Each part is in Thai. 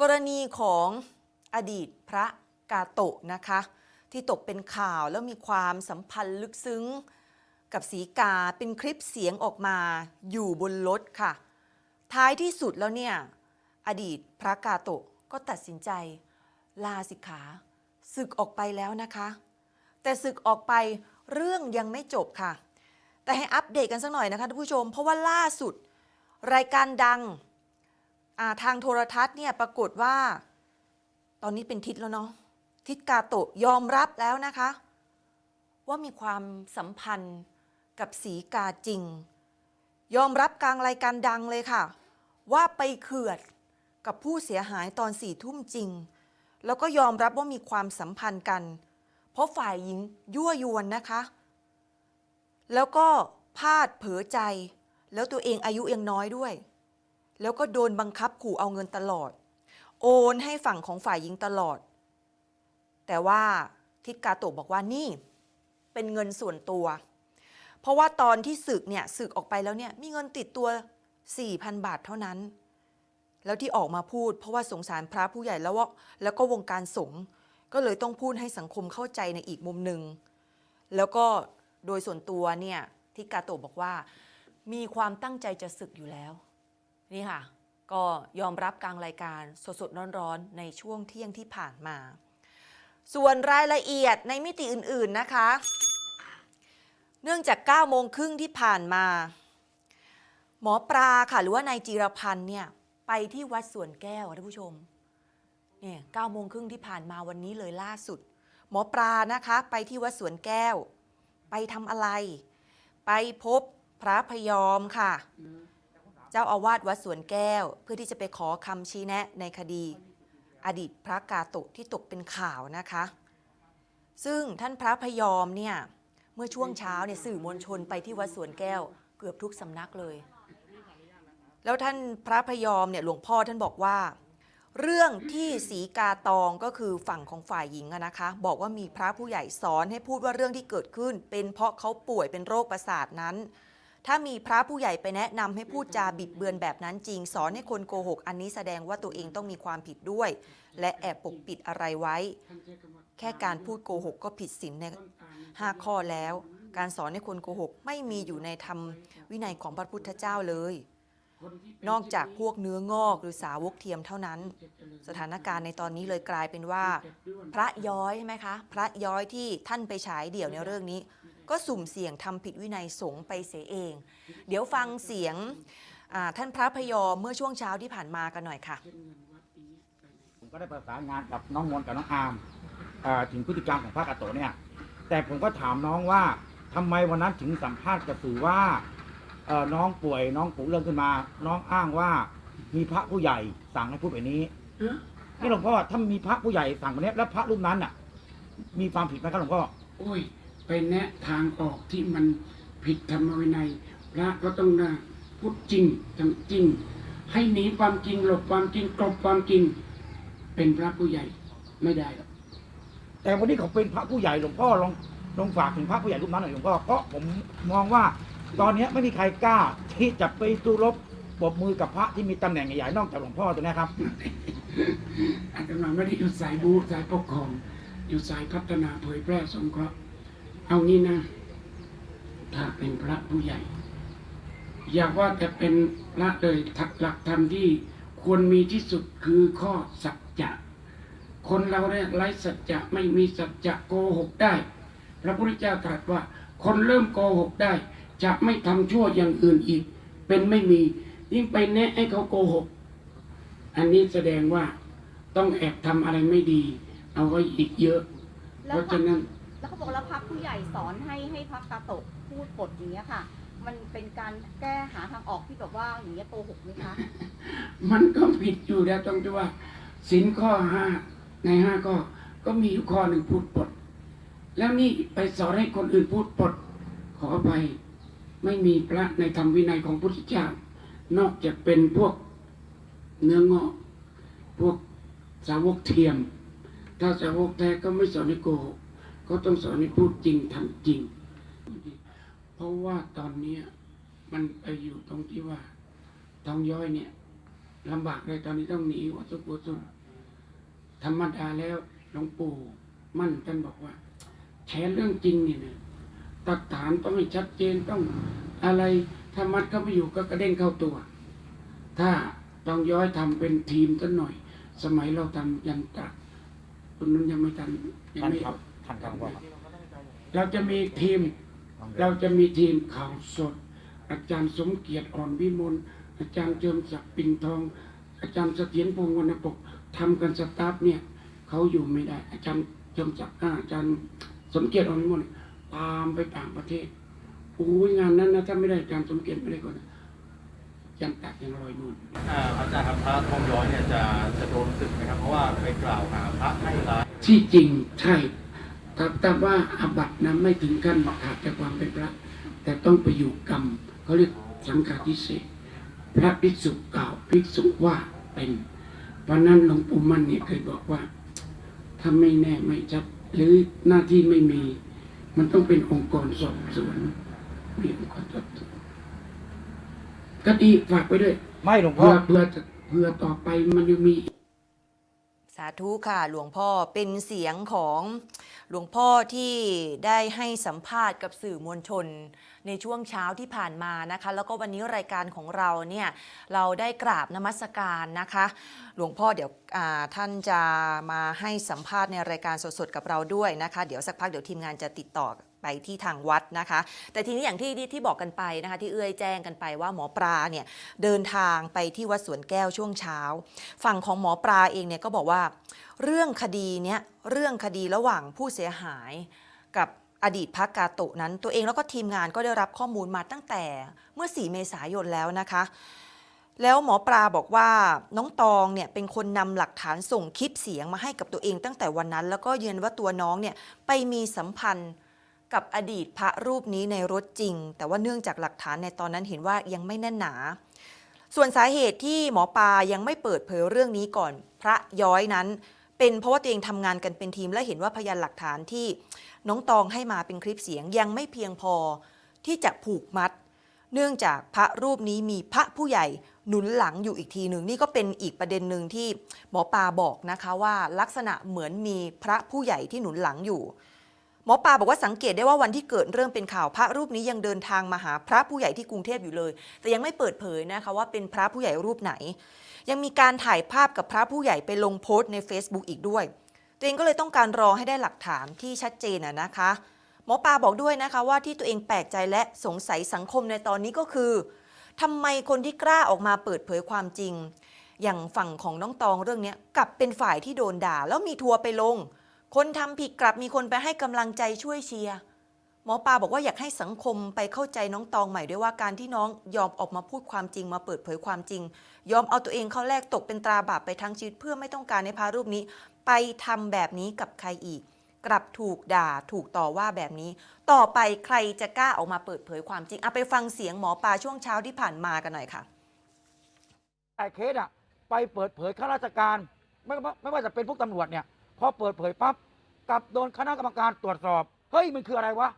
กรณีของอดีตพระกาโตะนะคะ ที่ตกเป็นข่าวแล้วมีความสัมพันธ์ลึกซึ้ง กับสีกาเป็นคลิปเสียงออกมาอยู่บนรถค่ะ ท้ายที่สุดแล้วเนี่ย อดีตพระกาโตะก็ตัดสินใจ ลาสิกขาศึกออกไปแล้วนะคะ แต่ศึกออกไปเรื่องยังไม่จบค่ะ แต่ให้อัปเดตกันสักหน่อยนะคะท่านผู้ชม เพราะว่าล่าสุด รายการดัง ทางโทรทัศน์เนี่ยปรากฏว่า ตอนนี้เป็นทิศแล้วเนาะทิศกาโตะยอมรับแล้วนะคะ ว่ามีความสัมพันธ์กับสีกาจริง ยอมรับกลางรายการดังเลยค่ะ ว่าไปเขือดกับผู้เสียหายตอนสี่ทุ่มจริง แล้วก็ยอมรับว่ามีความสัมพันธ์กัน เพราะฝ่ายหญิงยั่วยวนนะคะ แล้วก็พลาดเผลอใจ แล้วตัวเองอายุยังน้อยด้วย แล้วก็โดนบังคับขู่เอาเงินตลอด โอนให้ฝั่งของฝ่ายหญิงตลอด แต่ว่าทิศกาโตะบอกว่านี่เป็นเงินส่วนตัว เพราะว่าตอนที่ศึกเนี่ยศึกออกไปแล้วเนี่ยมีเงินติดตัว 4,000 บาทเท่านั้น แล้วที่ออกมาพูด เพราะว่าสงสารพระผู้ใหญ่แล้วว่าแล้วก็วงการสงฆ์ก็เลยต้องพูดให้สังคมเข้าใจในอีกมุมหนึ่งแล้วก็โดยส่วนตัวเนี่ยที่กาโตะบอกว่า มีความตั้งใจจะศึกอยู่แล้ว นี่ค่ะ ก็ยอมรับกลางรายการสดๆร้อนๆ ในช่วงเที่ยงที่ผ่านมา ส่วนรายละเอียดในมิติอื่นๆนะคะ เนื่องจาก9โมงครึ่งที่ผ่านมา หมอปลาค่ะหรือว่านายจีรพันธ์เนี่ยไปที่วัดสวนแก้วอะท่านผู้ชมเนี่ย9โมงครึ่งที่ผ่านมาวันนี้เลยล่าสุด หมอปลานะคะไปที่วัดสวนแก้ว ไปทำอะไร ไปพบพระพยอมค่ะ เจ้าอาวาสวัดสวนแก้ว เพื่อที่จะไปขอคำชี้แนะในคดี อดีตพระกาโตะที่ตกเป็นข่าวนะคะ ซึ่งท่านพระพยอมเนี่ยเมื่อช่วงเช้าเนี่ยสื่อมวลชนไปที่วัดสวนแก้ว เกือบทุกสำนักเลย แล้วท่านพระพยอมเนี่ยหลวงพ่อท่านบอกว่า เรื่องที่สีกาตองก็คือฝั่งของฝ่ายหญิงนะคะ บอกว่ามีพระผู้ใหญ่สอนให้พูดว่าเรื่องที่เกิดขึ้น เป็นเพราะเขาป่วยเป็นโรคประสาทนั้น ถ้ามีพระผู้ใหญ่ไปแนะนำให้พูดจาบิดเบือนแบบนั้นจริง สอนให้คนโกหก อันนี้แสดงว่าตัวเองต้องมีความผิดด้วย และแอบปกปิดอะไรไว้ แค่การพูดโกหกก็ผิดศีลใน5ข้อแล้ว การสอนให้คนโกหกไม่มีอยู่ในธรรมวินัยของพระพุทธเจ้าเลยนอกจากพวกเนื้องอกหรือสาวกเทียมเท่านั้น สถานการณ์ในตอนนี้เลยกลายเป็นว่า พระย้อยใช่ไหมคะ พระย้อยที่ท่านไปฉายเดี่ยวในเรื่องนี้ ก็สุ่มเสี่ยงทำผิดวินัยสงฆ์ไปเสียเอง เดี๋ยวฟังเสียงอ่าท่านพระพยอมเมื่อช่วงเช้าที่ผ่านมากันหน่อยค่ะผมก็ได้ประสานงานกับน้องมนต์กับน้องอาร์มเอ่อถึงพฤติกรรมของพระกาโตะเนี่ย แต่ผมก็ถามน้องว่าทำไมวันนั้นถึงสัมภาษณ์กับสื่อว่าเอ่อน้องป่วยน้องปุเรื่องขึ้นมา น้องอ้างว่ามีพระผู้ใหญ่สั่งให้พูดแบบนี้นี่หลวงพ่อถ้ามีพระผู้ใหญ่สั่งแบบนี้แล้วพระรูปนั้นน่ะ มีความผิดไหมครับหลวงพ่อโอ้ย ไปแนะทางออกที่มันผิดธรรมวินัย พระก็ต้องนะพูดจริงทำจริง ให้หนีความจริงหลบความจริงกลบความจริง เป็นพระผู้ใหญ่ไม่ได้หรอกแต่วันนี้เขาเป็นพระผู้ใหญ่หลวงพ่อลองลองฝากถึงพระผู้ใหญ่รูปนั้นหน่อยหลวงพ่อเพราะผมมองว่าตอนนี้ไม่มีใครกล้าที่จะไปตู้รบปรบมือกับพระที่มีตำแหน่งใหญ่ๆนอกจากหลวงพ่อตัวเนี้ยครับอาตมาไม่ได้อยู่สายบูสายปกครอง อยู่สายพัฒนาเผยแพร่สงเคราะห์ เอางี้นะ ถ้าเป็นพระผู้ใหญ่ อยาว่าแต่เป็นพระเลยทักหลักธรรมที่ควรมีที่สุดคือข้อสัจจะ คนเราเนี่ยไร้สัจจะไม่มีสัจจะโกหกได้ พระพุทธเจ้าตรัสว่า คนเริ่มโกหกได้ จะไม่ทำชั่วอย่างอื่นอีก เป็นไม่มียิ่งไปแนะให้เขาโกหก อันนี้แสดงว่าต้องแอบทำอะไรไม่ดี เอาไว้อีกเยอะ เพราะฉะนั้น แล้วเขาบอกแล้วพระผู้ใหญ่สอนให้ให้พระกาโตะพูดบทอย่างเงี้ยค่ะ มันเป็นการแก้หาทางออกที่แบบว่าอย่างเงี้ยโกหกไหมคะ มันก็ผิดอยู่แล้วตรงที่ว่าสินข้อห้าในห้าก็ก็มีอยู่ข้อหนึ่งพูดปด แล้วนี่ไปสอนให้คนอื่นพูดปด ขอไปไม่มีพระในธรรมวินัยของพุทธเจ้า นอกจากเป็นพวกเนื้องอกพวกสาวกเทียม ถ้าสาวกแท้ก็ไม่สอนให้โกหก ก็ต้องสอนให้พูดจริงทำจริง เพราะว่าตอนเนี้ยมันไปอยู่ตรงที่ว่าทองย้อยเนี่ยลำบากเลยตอนนี้ต้องหนีวัดสุกุสุนธรรมดาแล้วหลวงปู่มั่นท่านบอกว่าแชร์เรื่องจริงนี่นะตักฐานต้องให้ชัดเจนต้องอะไรถ้ามัดเข้าไปอยู่ก็กระเด้งเข้าตัว ถ้าต้องย้อยทำเป็นทีมสักหน่อย สมัยเราทำยันตระคนนั้นยังไม่ทันยังท่านไม่ ครับท่านครับว่าเราจะมีทีม เราจะมีทีมข่าวสด อาจารย์สมเกียรติอ่อนวิมลอาจารย์เจิมศักดิ์ปิ่นทอง อาจารย์เสถียรพงศ์วรรณปกทำกันสตาฟเนี่ยเขาอยู่ไม่ได้ อาจารย์เจิมศักดิ์อ่าอาจารย์สมเกียรติอ่อนวิมลตามไปต่างประเทศโอ้ยงานนั้นนะถ้าไม่ได้อาจารย์สมเกียรติไม่ได้ก็นะยังตักยังลอยนวลอ่าอาจารย์ครับพระทองย้อยเนี่ยจะจะโดนสึกไหมครับเพราะว่าไปกล่าวหาพระให้ร้ายที่จริงใช่ แต่แต่ว่าอาบัตินะไม่ถึงขั้นขาดจากความเป็นพระ แต่ต้องไปอยู่กรรมเขาเรียกสังฆาทิเศษพระภิกษุกล่าวภิกษุว่าเป็น เพราะนั้นหลวงปู่มั่นเนี่ยเคยบอกว่าถ้าไม่แน่ไม่ชัดหรือหน้าที่ไม่มี มันต้องเป็นองค์กรสอบสวนมีองค์กรสอบสวนก็ดีฝากไปด้วย ไม่หลวงพ่อเพื่อเพื่อเพื่อต่อไปมันยังมีสาธุค่ะหลวงพ่อเป็นเสียงของหลวงพ่อที่ได้ให้สัมภาษณ์กับสื่อมวลชน ในช่วงเช้าที่ผ่านมานะคะ แล้วก็วันนี้รายการของเราเนี่ยเราได้กราบนมัสการนะคะ หลวงพ่อเดี๋ยวท่านจะมาให้สัมภาษณ์ในรายการสดๆกับเราด้วยนะคะ เดี๋ยวสักพักเดี๋ยวทีมงานจะติดต่อ ไปที่ทางวัดนะคะ แต่ทีนี้อย่างที่ที่บอกกันไปนะคะ ที่เอื้อยแจ้งกันไปว่าหมอปลาเนี่ยเดินทางไปที่วัดสวนแก้วช่วงเช้า ฝั่งของหมอปลาเองเนี่ยก็บอกว่า เรื่องคดีเนี้ยเรื่องคดีระหว่างผู้เสียหายกับอดีตพักกาโตะนั้น ตัวเองแล้วก็ทีมงานก็ได้รับข้อมูลมาตั้งแต่เมื่อ 4 เมษายนแล้วนะคะ แล้วหมอปลาบอกว่าน้องตองเนี่ยเป็นคนนำหลักฐานส่งคลิปเสียงมาให้กับตัวเองตั้งแต่วันนั้น แล้วก็ยืนว่าตัวน้องเนี่ยไปมีสัมพันธ์ กับอดีตพระรูปนี้ในรถจริง แต่ว่าเนื่องจากหลักฐานในตอนนั้นเห็นว่ายังไม่แน่นหนา ส่วนสาเหตุที่หมอปลายังไม่เปิดเผยเรื่องนี้ก่อนพระย้อยนั้น เป็นเพราะว่าตัวเองทำงานกันเป็นทีมและเห็นว่าพยานหลักฐานที่น้องตองให้มาเป็นคลิปเสียงยังไม่เพียงพอที่จะผูกมัด เนื่องจากพระรูปนี้มีพระผู้ใหญ่หนุนหลังอยู่อีกทีหนึ่งนี่ก็เป็นอีกประเด็นหนึ่งที่หมอปลาบอกนะคะว่าลักษณะเหมือนมีพระผู้ใหญ่ที่หนุนหลังอยู่ หมอปลาบอกว่าสังเกตได้ว่าวันที่เกิดเรื่องเป็นข่าวพระรูปนี้ยังเดินทางมาหาพระผู้ใหญ่ที่กรุงเทพอยู่เลย แต่ยังไม่เปิดเผยนะคะว่าเป็นพระผู้ใหญ่รูปไหน ยังมีการถ่ายภาพกับพระผู้ใหญ่ไปลงโพสต์ใน Facebook อีกด้วย ตัวเองก็เลยต้องการรอให้ได้หลักฐานที่ชัดเจนนะคะหมอปลาบอกด้วยนะคะว่าที่ตัวเองแปลกใจและสงสัยสังคมในตอนนี้ก็คือทำไมคนที่กล้าออกมาเปิดเผยความจริง อย่างฝั่งของน้องตองเรื่องนี้กลับเป็นฝ่ายที่โดนด่า แล้วมีทัวร์ไปลง คนทำผิดกลับมีคนไปให้กำลังใจช่วยเชียร์หมอปลาบอกว่าอยากให้สังคมไปเข้าใจน้องตองใหม่ด้วยว่าการที่น้องยอมออกมาพูดความจริงมาเปิดเผยความจริง ยอมเอาตัวเองเข้าแลกตกเป็นตราบาปไปทั้งชีวิตเพื่อไม่ต้องการในพระรูปนี้ ไปทำแบบนี้กับใครอีก กลับถูกด่าถูกต่อว่าแบบนี้ ต่อไปใครจะกล้าออกมาเปิดเผยความจริงเอาไปฟังเสียงหมอปลาช่วงเช้าที่ผ่านมากันหน่อยค่ะ แต่เคสอะไปเปิดเผยข้าราชการไม่ไม่ไม่ว่าจะเป็นพวกตำรวจเนี่ย พอเปิดเผยปั๊บกลับโดนคณะกรรมการตรวจสอบ เฮ้ยมันคืออะไรวะ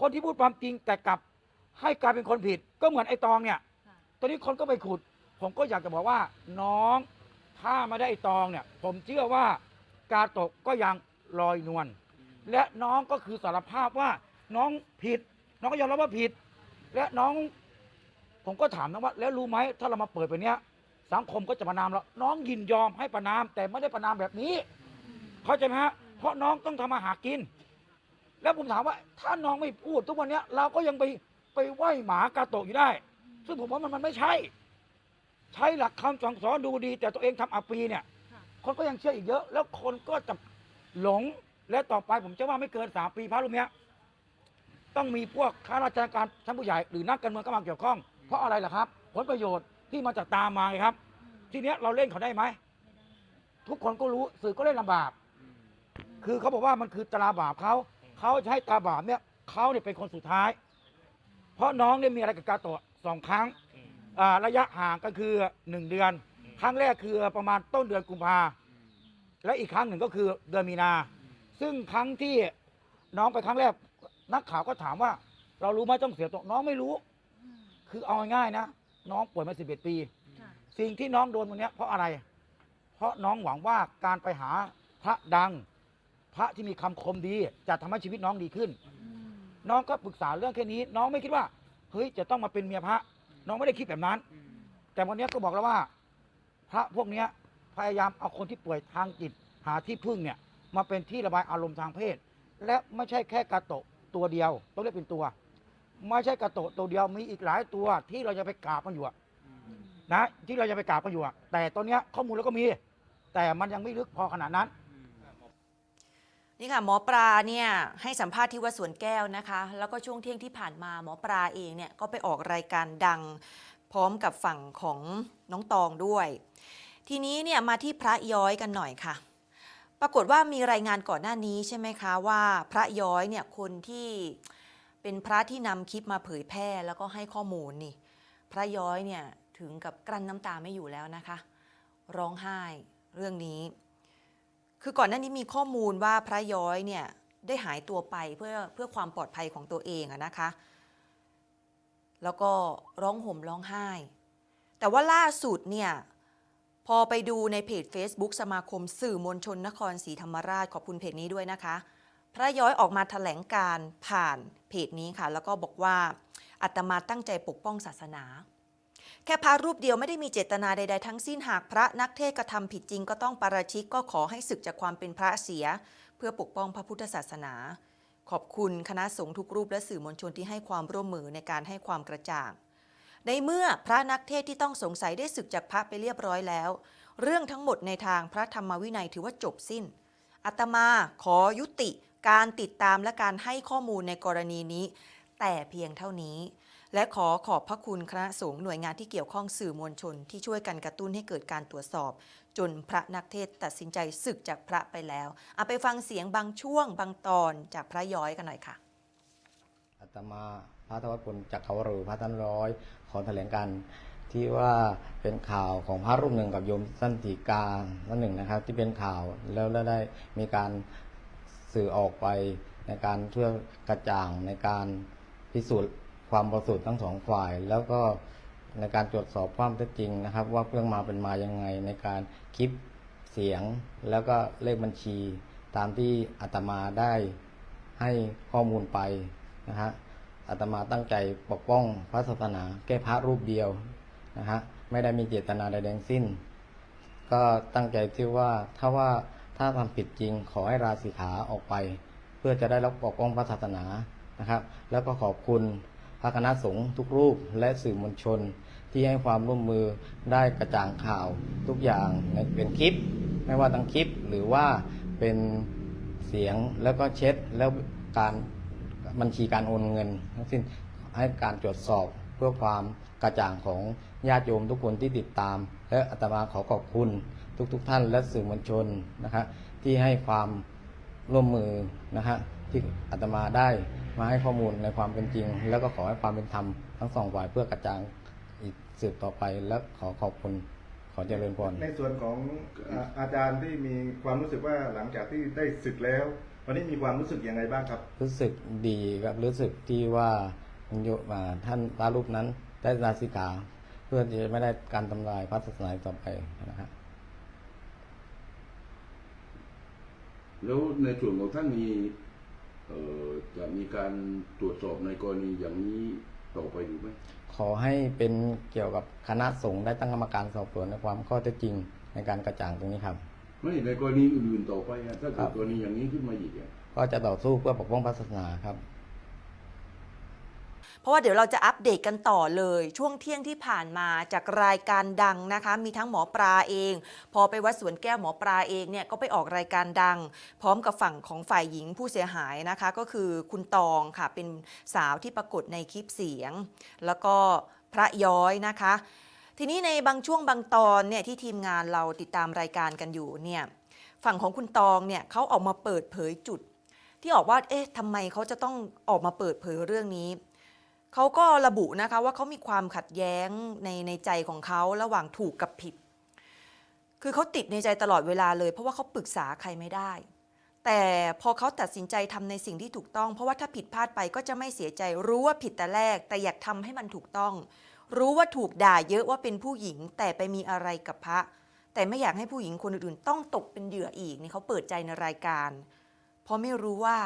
คนที่พูดความจริงแต่กลับให้กลายเป็นคนผิด ก็เหมือนไอ้ตองเนี่ย ตอนนี้คนก็ไปขุด ผมก็อยากจะบอกว่าน้องถ้าไม่ได้ไอ้ตองเนี่ย ผมเชื่อว่าการตกก็ยังลอยนวลและน้องก็คือสารภาพว่าน้องผิด น้องก็ยอมรับว่าผิด และน้อง ผมก็ถามนะว่า แล้วรู้ไหมถ้าเรามาเปิดแบบเนี้ยสังคมก็จะประนามเราน้องยินยอมให้ประนามแต่ไม่ได้ประนามแบบนี้ เข้าใจไหมฮะเพราะน้องต้องทำมาหากิน แล้วผมถามว่า ถ้าน้องไม่พูดทุกวันเนี้ย เราก็ยังไปไปไหว้หมากาโตะอยู่ได้ ซึ่งผมว่ามันมันไม่ใช่ ใช้หลักคำสั่งสอนดูดี แต่ตัวเองทำอับปีเนี่ย คนก็ยังเชื่ออีกเยอะ แล้วคนก็จะหลงและต่อไปผมเชื่อว่าไม่เกินสามปีพระรูปเนี้ย ต้องมีพวกข้าราชการชั้นผู้ใหญ่หรือนักการเมืองเข้ามาเกี่ยวข้อง เพราะอะไรล่ะครับ ผลประโยชน์ที่มาจากตามมาไงครับ ทีเนี้ยเราเล่นเขาได้ไหม ทุกคนก็รู้สื่อก็เล่นลำบาก คือเขาบอกว่ามันคือตราบาปเขาเขาจะให้ตราบาปเนี่ยเขาเนี่ยเป็นคนสุดท้าย เพราะน้องเนี่ยมีอะไรกับกาโตะสองครั้งอ่าระยะห่างก็คือหนึ่งเดือน ครั้งแรกคือประมาณต้นเดือนกุมภาและอีกครั้งหนึ่งก็คือเดือนมีนา ซึ่งครั้งที่น้องไปครั้งแรกนักข่าวก็ถามว่า เรารู้ไหมต้องเสียตัวน้องไม่รู้ คือเอาง่ายๆนะ น้องป่วยมา11ปี สิ่งที่น้องโดนวันเนี้ยเพราะอะไร เพราะน้องหวังว่าการไปหาพระดัง พระที่มีคำคมดี จะทำให้ชีวิตน้องดีขึ้น น้องก็ปรึกษาเรื่องแค่นี้ น้องไม่คิดว่า เฮ้ยจะต้องมาเป็นเมียพระ น้องไม่ได้คิดแบบนั้น แต่วันนี้ก็บอกแล้วว่า พระพวกเนี้ยพยายามเอาคนที่ป่วยทางจิต หาที่พึ่งเนี่ยมาเป็นที่ระบายอารมณ์ทางเพศ และไม่ใช่แค่กาโตะตัวเดียว ต้องเรียกเป็นตัว ไม่ใช่กาโตะตัวเดียวมีอีกหลายตัวที่เราจะไปกราบมันอยู่อะนะที่เราจะไปกราบมันอยู่อะแต่ตอนเนี้ยข้อมูลเราก็มี แต่มันยังไม่ลึกพอขนาดนั้น นี่ค่ะหมอปลาเนี่ยให้สัมภาษณ์ที่วัดสวนแก้วนะคะ แล้วก็ช่วงเที่ยงที่ผ่านมาหมอปลาเองเนี่ยก็ไปออกรายการดังพร้อมกับฝั่งของน้องตองด้วย ทีนี้เนี่ยมาที่พระย้อยกันหน่อยค่ะ ปรากฏว่ามีรายงานก่อนหน้านี้ใช่ไหมคะว่าพระย้อยเนี่ยคนที่เป็นพระที่นำคลิปมาเผยแพร่แล้วก็ให้ข้อมูลนี่ พระย้อยเนี่ยถึงกับกลั้นน้ำตาไม่อยู่แล้วนะคะ ร้องไห้เรื่องนี้ คือก่อนหน้านี้มีข้อมูลว่าพระย้อยเนี่ยได้หายตัวไปเพื่อเพื่อความปลอดภัยของตัวเองอะนะคะ แล้วก็ร้องห่มร้องไห้ แต่ว่าล่าสุดเนี่ยพอไปดูในเพจ Facebook สมาคมสื่อมวลชนนครศรีธรรมราชขอบคุณเพจนี้ด้วยนะคะ พระย้อยออกมาแถลงการผ่านเพจนี้ค่ะ แล้วก็บอกว่าอาตมาตั้งใจปกป้องศาสนา แค่พระรูปเดียวไม่ได้มีเจตนาใด ๆ ทั้งสิ้นหากพระนักเทศกระทำผิดจริงก็ต้องปาราชิกก็ขอให้ศึกจากความเป็นพระเสีย เพื่อปกป้องพระพุทธศาสนา ขอบคุณคณะสงฆ์ทุกรูปและสื่อมวลชนที่ให้ความร่วมมือในการให้ความกระจ่าง ในเมื่อพระนักเทศที่ต้องสงสัยได้ศึกจากพระไปเรียบร้อยแล้ว เรื่องทั้งหมดในทางพระธรรมวินัยถือว่าจบสิ้นอาตมาขอยุติการติดตามและการให้ข้อมูลในกรณีนี้ แต่เพียงเท่านี้ และขอขอบพระคุณคณะสงฆ์หน่วยงานที่เกี่ยวข้องสื่อมวลชน ที่ช่วยกันกระตุ้นให้เกิดการตรวจสอบ จนพระนักเทศตัดสินใจศึกจากพระไปแล้วเอาไปฟังเสียงบางช่วงบางตอนจากพระย้อยกันหน่อยค่ะอาตมาพระธวัชพลจักรวรูพระท่านร้อยขอแถลงการที่ว่าเป็นข่าวของพระรูปหนึ่งกับโยมสันติกาท่านหนึ่งนะครับ ที่เป็นข่าวแล้วแล้วได้มีการสื่อออกไปในการเพื่อกระจ่างในการพิสูจน์ ความบริสุทธิ์ทั้งสองฝ่าย แล้วก็ในการตรวจสอบความเท็จจริงนะครับ ว่าเรื่องมาเป็นมายังไงในการคลิปเสียง แล้วก็เลขบัญชีตามที่อาตมาได้ให้ข้อมูลไปนะฮะอาตมาตั้งใจปกป้องพระศาสนาแก้พระรูปเดียวนะฮะไม่ได้มีเจตนาใดๆทั้งสิ้น ก็ตั้งใจที่ว่าถ้าว่าถ้าทำผิดจริงขอให้ราศีขาออกไป เพื่อจะได้รับปกป้องพระศาสนานะครับ แล้วก็ขอบคุณ ระคณะสงฆ์ทุกรูปและสื่อมวลชนที่ให้ความร่วมมือได้กระจ่างข่าวทุกอย่างเป็นคลิป ไม่ว่าทั้งคลิปหรือว่าเป็นเสียงแล้วก็เช็ดแล้วการบัญชีการโอนเงิน ทั้งสิ้นให้การตรวจสอบเพื่อความกระจ่างของญาติโยมทุกคนที่ติดตาม และอาตมาขอขอบคุณทุกๆทท่านและสื่อมวลชนนะฮะที่ให้ความร่วมมือนะฮะที่อาตมาได้ มาให้ข้อมูลในความเป็นจริง แล้วก็ขอให้ความเป็นธรรมทั้งสองฝ่ายเพื่อกระจ่างอีกสืบต่อไปและขอขอบคุณขอเจริญพรในส่วนของอ่าอาจารย์ที่มีความรู้สึกว่าหลังจากที่ได้ศึกแล้ววันนี้มีความรู้สึกยังไงบ้างครับ รู้สึกดีครับรู้สึกที่ว่าโยมอ่าท่านพระรูปนั้นได้ลาสิกขาเพื่อที่จะไม่ได้การทำลายพระศาสนาอีกต่อไปนะครับแล้วในส่วนของท่านมีเอ่อ จะมีการตรวจสอบในกรณีอย่างนี้ต่อไปหรือไม่ขอให้เป็นเกี่ยวกับคณะสงฆ์ได้ตั้งกรรมการสอบสวนในความข้อเท็จจริงในการกระจ่างตรงนี้ครับ ไม่ในกรณีอื่นๆต่อไปอะถ้าครัเกิดบกรณีอย่างนี้ขึ้นมาอีกอะก็จะต่อสู้เพื่อปกป้องพระศาสนาครับ เพราะว่าเดี๋ยวเราจะอัปเดตกันต่อเลย ช่วงเที่ยงที่ผ่านมาจากรายการดังนะคะ มีทั้งหมอปลาเอง พอไปวัดสวนแก้วหมอปลาเองเนี่ยก็ไปออกรายการดัง พร้อมกับฝั่งของฝ่ายหญิงผู้เสียหายนะคะ ก็คือคุณตองค่ะเป็นสาวที่ปรากฏในคลิปเสียง แล้วก็พระย้อยนะคะ ทีนี้ในบางช่วงบางตอนเนี่ยที่ทีมงานเราติดตามรายการกันอยู่เนี่ยฝั่งของคุณตองเนี่ยเขาออกมาเปิดเผยจุด ที่ออกว่าเอ๊ะทำไมเขาจะต้องออกมาเปิดเผยเรื่องนี้ เขาก็ระบุนะคะว่าเขามีความขัดแย้งในในใจของเขาระหว่างถูกกับผิด คือเขาติดในใจตลอดเวลาเลย เพราะว่าเขาปรึกษาใครไม่ได้ แต่พอเขาตัดสินใจทำในสิ่งที่ถูกต้อง เพราะว่าถ้าผิดพลาดไปก็จะไม่เสียใจ รู้ว่าผิดแต่แรก แต่อยากทำให้มันถูกต้อง รู้ว่าถูกด่าเยอะว่าเป็นผู้หญิง แต่ไปมีอะไรกับพระ แต่ไม่อยากให้ผู้หญิงคนอื่นๆ ต้องตกเป็นเหยื่ออีกนี่เขาเปิดใจในรายการ เพราะไม่รู้ว่า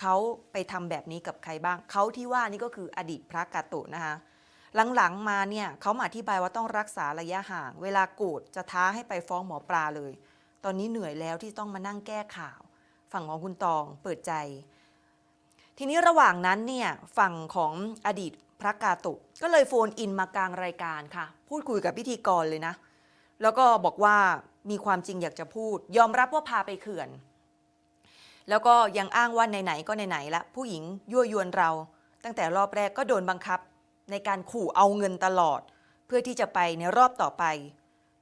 เขาไปทำแบบนี้กับใครบ้าง เขาที่ว่านี่ก็คืออดีตพระกาโตะนะคะ หลังๆมาเนี่ยเขามาอธิบายว่าต้องรักษาระยะห่าง เวลาโกรธจะท้าให้ไปฟ้องหมอปลาเลย ตอนนี้เหนื่อยแล้วที่ต้องมานั่งแก้ข่าว ฝั่งของคุณตองเปิดใจ ทีนี้ระหว่างนั้นเนี่ยฝั่งของอดีตพระกาโตะก็เลยโฟนอินมากลางรายการค่ะ พูดคุยกับพิธีกรเลยนะ แล้วก็บอกว่ามีความจริงอยากจะพูด ยอมรับว่าพาไปเขื่อน แล้วก็ยังอ้างว่าไหนๆก็ไหนๆละผู้หญิงยั่วยวนเรา ตั้งแต่รอบแรกก็โดนบังคับ ในการขู่เอาเงินตลอด เพื่อที่จะไปในรอบต่อไป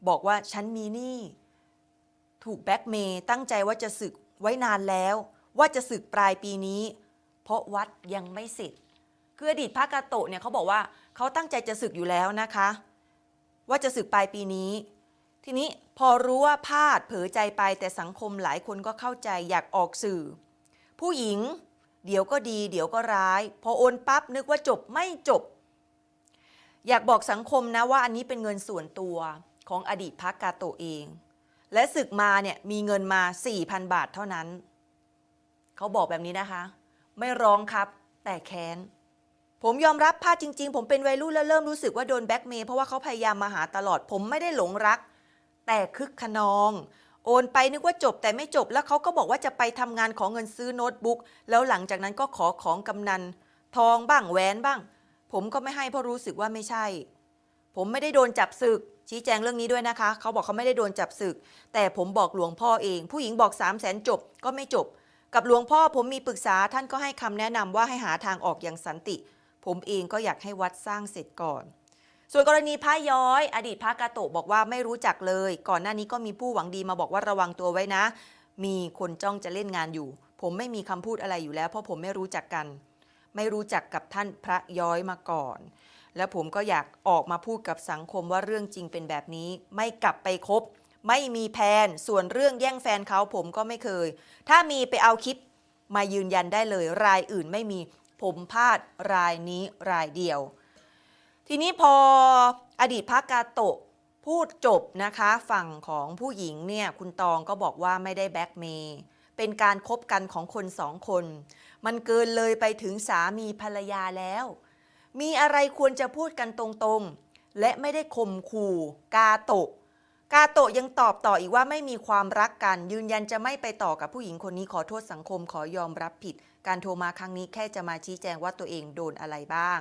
บอกว่าฉันมีหนี้ถูกแบ็กเมย์ตั้งใจว่าจะศึกไว้นานแล้ว ว่าจะศึกปลายปีนี้ เพราะวัดยังไม่เสร็จคืออดีตพระกาโตะเนี่ยเขาบอกว่าเขาตั้งใจจะศึกอยู่แล้วนะคะ ว่าจะศึกปลายปีนี้ ทีนี้พอรู้ว่าพลาดเผลอใจไปแต่สังคมหลายคนก็เข้าใจอยากออกสื่อ ผู้หญิง เดี๋ยวก็ดี เดี๋ยวก็ร้าย พอโอนปั๊บนึกว่าจบไม่จบ อยากบอกสังคมนะว่าอันนี้เป็นเงินส่วนตัวของอดีตพระกาโตเอง และศึกมาเนี่ยมีเงินมา 4,000 บาทเท่านั้น เขาบอกแบบนี้นะคะ ไม่ร้องครับ แต่แค้นผมยอมรับพลาดจริง ๆ ผมเป็นวัยรุ่นแล้วเริ่มรู้สึกว่าโดนแบ็กเมย์เพราะว่าเขาพยายามมาหาตลอดผมไม่ได้หลงรัก แต่คึกขนอง โอนไปนึกว่าจบแต่ไม่จบแล้วเขาก็บอกว่าจะไปทำงานขอเงินซื้อโน้ตบุ๊กแล้วหลังจากนั้นก็ขอของกำนัน ทองบ้างแหวนบ้าง ผมก็ไม่ให้เพราะรู้สึกว่าไม่ใช่ ผมไม่ได้โดนจับศึก ชี้แจงเรื่องนี้ด้วยนะคะ เขาบอกเขาไม่ได้โดนจับศึก แต่ผมบอกหลวงพ่อเอง ผู้หญิงบอก3 0 0แสนจบก็ไม่จบ กับหลวงพ่อผมมีปรึกษาท่านก็ให้คำแนะนำว่าให้หาทางออกอย่างสันติ ผมเองก็อยากให้วัดสร้างเสร็จก่อน ส่วนกรณีพระย้อย อดีตพระกาโตะบอกว่าไม่รู้จักเลย ก่อนหน้านี้ก็มีผู้หวังดีมาบอกว่าระวังตัวไว้นะ มีคนจ้องจะเล่นงานอยู่ ผมไม่มีคำพูดอะไรอยู่แล้ว เพราะผมไม่รู้จักกัน ไม่รู้จักกับท่านพระย้อยมาก่อน และผมก็อยากออกมาพูดกับสังคมว่าเรื่องจริงเป็นแบบนี้ ไม่กลับไปคบ ไม่มีแพนส่วนเรื่องแย่งแฟนเขาผมก็ไม่เคย ถ้ามีไปเอาคลิปมายืนยันได้เลย รายอื่นไม่มีผมพลาดรายนี้รายเดียว ทีนี้พออดีตพระกาโตะพูดจบนะคะฝั่งของผู้หญิงเนี่ยคุณตองก็บอกว่าไม่ได้แบ็กเมย์เป็นการคบกันของคนสองคน มันเกินเลยไปถึงสามีภรรยาแล้ว มีอะไรควรจะพูดกันตรงๆ และไม่ได้ข่มขู่กาโตะ กาโตะยังตอบต่ออีกว่าไม่มีความรักกัน ยืนยันจะไม่ไปต่อกับผู้หญิงคนนี้ขอโทษสังคมขอยอมรับผิด การโทรมาครั้งนี้แค่จะมาชี้แจงว่าตัวเองโดนอะไรบ้าง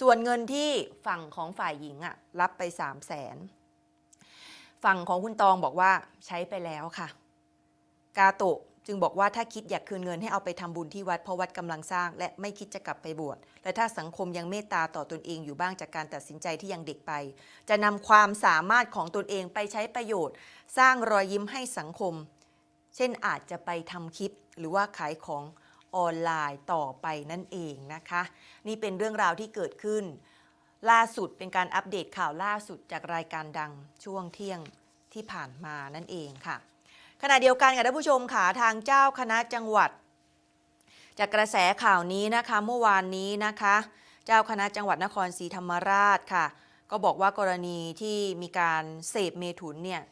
ส่วนเงินที่ฝั่งของฝ่ายหญิงอะรับไป3 0 0แสนฝั่งของคุณตองบอกว่าใช้ไปแล้วค่ะ กาโตะจึงบอกว่าถ้าคิดอยากคืนเงินให้เอาไปทำบุญที่วัดเพราะวัดกำลังสร้าง และไม่คิดจะกลับไปบวชและถ้าสังคมยังเมตตาต่อตนเองอยู่บ้างจากการตัดสินใจที่ยังเด็กไป จะนำความสามารถของตนเองไปใช้ประโยชน์ สร้างรอยยิ้มให้สังคม เช่นอาจจะไปทำคลิปหรือว่าขายของ ออนไลน์ต่อไปนั่นเองนะคะ นี่เป็นเรื่องราวที่เกิดขึ้น ล่าสุดเป็นการอัปเดตข่าวล่าสุดจากรายการดังช่วงเที่ยงที่ผ่านมานั่นเองค่ะ ขณะเดียวกันค่ะท่านผู้ชมค่ะทางเจ้าคณะจังหวัด จากกระแสข่าวนี้นะคะเมื่อวานนี้นะคะ เจ้าคณะจังหวัดนครศรีธรรมราชค่ะ ก็บอกว่ากรณีที่มีการเสพเมถุนเนี่ย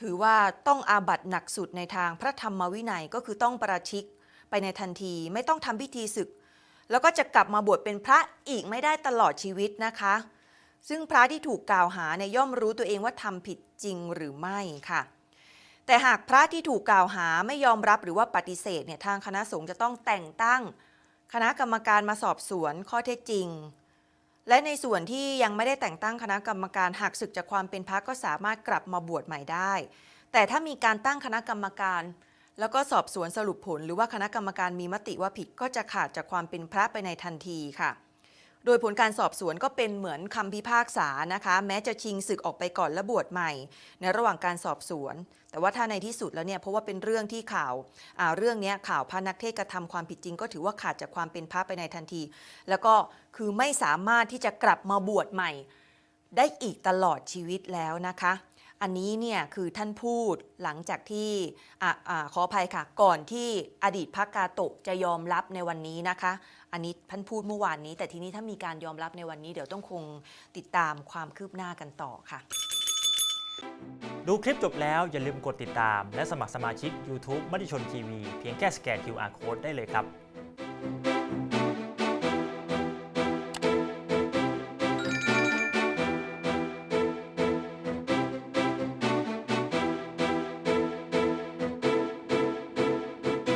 ถือว่าต้องอาบัตหนักสุดในทางพระธรรมวินัยก็คือต้องประชิก ไปในทันทีไม่ต้องทำพิธีศึก แล้วก็จะกลับมาบวชเป็นพระอีกไม่ได้ตลอดชีวิตนะคะ ซึ่งพระที่ถูกกล่าวหาเนี่ยย่อมรู้ตัวเองว่าทำผิดจริงหรือไม่ค่ะ แต่หากพระที่ถูกกล่าวหาไม่ยอมรับหรือว่าปฏิเสธเนี่ยทางคณะสงฆ์จะต้องแต่งตั้ง คณะกรรมการมาสอบสวนข้อเท็จจริงและในส่วนที่ยังไม่ได้แต่งตั้งคณะกรรมการหากศึกจากความเป็นพระก็สามารถกลับมาบวชใหม่ได้ แต่ถ้ามีการตั้งคณะกรรมการ แล้วก็สอบสวนสรุปผล หรือว่าคณะกรรมการมีมติว่าผิดก็จะขาดจากความเป็นพระไปในทันทีค่ะ โดยผลการสอบสวนก็เป็นเหมือนคำพิพากษานะคะ แม้จะชิงศึกออกไปก่อนและบวชใหม่ ในระหว่างการสอบสวน แต่ว่าถ้าในที่สุดแล้วเนี่ยเพราะว่าเป็นเรื่องที่ข่าวอ่าเรื่องนี้ข่าวพระนักเทศกระทำความผิดจริง ก็ถือว่าขาดจากความเป็นพระไปในทันที แล้วก็คือไม่สามารถที่จะกลับมาบวชใหม่ ได้อีกตลอดชีวิตแล้วนะคะ อันนี้เนี่ยคือท่านพูดหลังจากที่ออขออภัยค่ะ ก่อนที่อดีตพระกาโตะจะยอมรับในวันนี้นะคะ อันนี้ท่านพูดเมื่อวานนี้ แต่ทีนี้ถ้ามีการยอมรับในวันนี้เดี๋ยวต้องคงติดตามความคืบหน้ากันต่อค่ะ ดูคลิปจบแล้วอย่าลืมกดติดตาม และสมัครสมาชิก YouTube มติชนทีวีเพียงแค่สแกน QR Code ได้เลยครับ